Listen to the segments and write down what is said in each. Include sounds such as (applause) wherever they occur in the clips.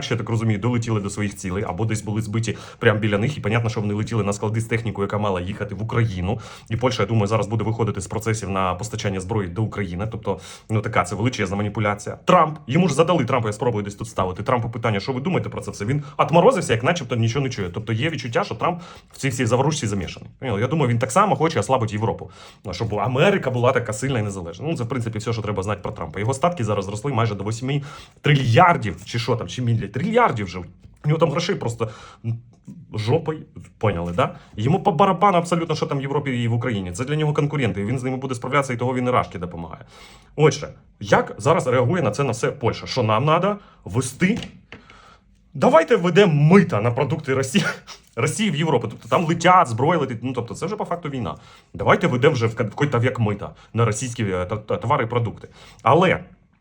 Інакше я так розумію, долетіли до своїх цілей або десь були збиті прямо біля них. І понятно, що вони летіли на склади з технікою, яка мала їхати в Україну. І Польща, я думаю, зараз буде виходити з процесів на постачання зброї до України. Тобто, ну така це величезна маніпуляція. Трамп йому ж задали Трампа. Я спробую десь тут ставити. Трампу питання, що ви думаєте про це все? Він отморозився, як начебто нічого не чує. Тобто є відчуття, що Трамп в цій всій заварушці замішаний. Я думаю, він так само хоче ослабити Європу, щоб Америка була така сильна і незалежна. Ну це в принципі все, що треба знати про Трампа. Його статки зараз зросли майже до 8 трильярдів, чи що там, чи мілі трильярдів вже. У нього там грошей просто жопою, поняли, да? Йому по барабану абсолютно, що там в Європі і в Україні. Це для нього конкуренти, і він з ними буде справлятися, і того він і рашки допомагає. Отже, як зараз реагує на це на все Польща? Що нам треба вести? Давайте введемо мита на продукти Росії. (laughs) Росії в Європу, тобто там летять, зброя летить. Ну тобто це вже по факту війна. Давайте введемо вже в какой-то век мита на російські е, товари і продукти. Але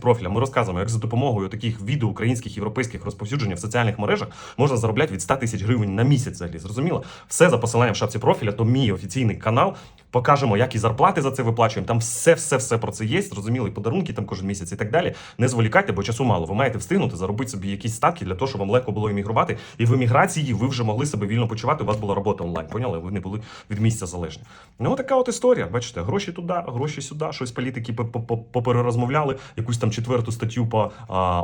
профіля. Ми розказуємо, як за допомогою таких відео українських європейських розповсюдження в соціальних мережах можна заробляти від 100 тисяч гривень на місяць. Взагалі зрозуміло, все за посиланням в шапці профіля. То мій офіційний канал. Покажемо, як і зарплати за це виплачуємо. Там все, все, все про це є. Зрозуміло, і подарунки там кожен місяць і так далі. Не зволікайте, бо часу мало. Ви маєте встигнути заробити собі якісь статки для того, щоб вам легко було емігрувати. І в еміграції ви вже могли себе вільно почувати. У вас була робота онлайн. Поняли? Ви не були від місця залежні. Ну така от історія. Бачите, гроші туди, гроші сюди. Щось політики по- по- по- поперерозмовляли. Якусь там четверту статтю по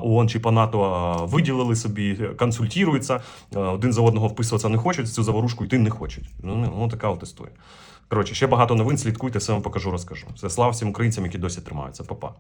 ООН чи по НАТО виділили собі, консультуються. Один за одного вписуватися не хочуть. Цю заворушку йти не хочуть. Ну, ну така от історія. Коротше, ще багато новин. Слідкуйте, все вам покажу, розкажу. Все слава всім українцям, які досі тримаються. Па-па.